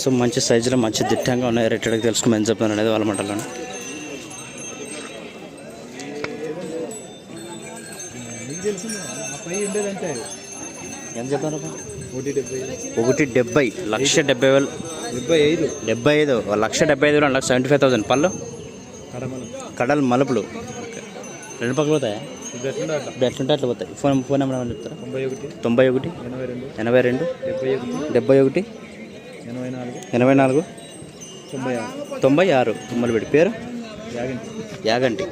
So మంచి సైజులో మంచి దిట్టంగా ఉన్నాయి. రేట్ అడిగి తెలుసుకుని చెప్తాను అనేది వాళ్ళ మంటలో నీకు తెలుసు ఆ పై ఉండేదంటే? ఎంత చెప్తాను ఒకటి డెబ్బై. లక్ష డెబ్బై వేలు. డెబ్బై ఐదు. డెబ్బై ఐదు. లక్ష డెబ్బై ఐదు వేలు లక్ష సెవెంటీ ఫైవ్ థౌసండ్. పళ్ళు? కడలు మలుపులు. రెండు పక్కలు పోతాయా? ఎట్లుంటే అట్లా. పోతాయి. ఫోన్ ఫోన్ నెంబర్ ఏమైనా చెప్తారా? తొంభై ఒకటి. తొంభై ఒకటి. ఎనభై రెండు. డెబ్బై ఒకటి. ఎనభై నాలుగు. ఎనభై నాలుగు. తొంభై ఆరు. తొంభై ఆరు. మలిపెట్టి పేరు? యాగంటి.